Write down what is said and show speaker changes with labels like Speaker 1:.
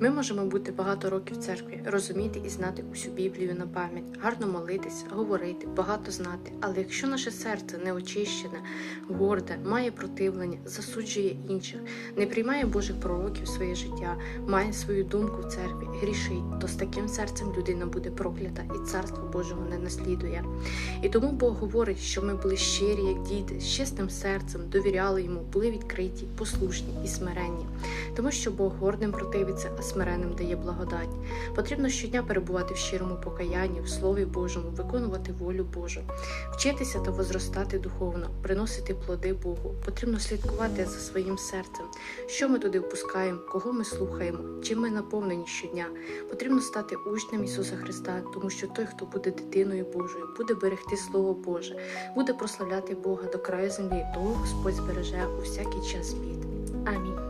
Speaker 1: Ми можемо бути багато років в церкві, розуміти і знати усю Біблію на пам'ять, гарно молитись, говорити, багато знати. Але якщо наше серце не очищене, горде, має противлення, засуджує інших, не приймає Божих пророків в своє життя, має свою думку в церкві, грішить, то з таким серцем людина буде проклята і царство Божого не наслідує. І тому Бог говорить, що ми були щирі, як діти, з чистим серцем, довіряли йому, були відкриті, послушні і смиренні, тому що Бог гордим противиться, а смиренним дає благодать. Потрібно щодня перебувати в щирому покаянні, в Слові Божому, виконувати волю Божу, вчитися та возростати духовно, приносити плоди Богу. Потрібно слідкувати за своїм серцем, що ми туди впускаємо, кого ми слухаємо, чим ми наповнені щодня. Потрібно стати учнем Ісуса Христа, тому що той, хто буде дитиною Божою, буде берегти Слово Боже, буде прославляти Бога до краю землі, того Господь збереже у всякий час світ. Амінь.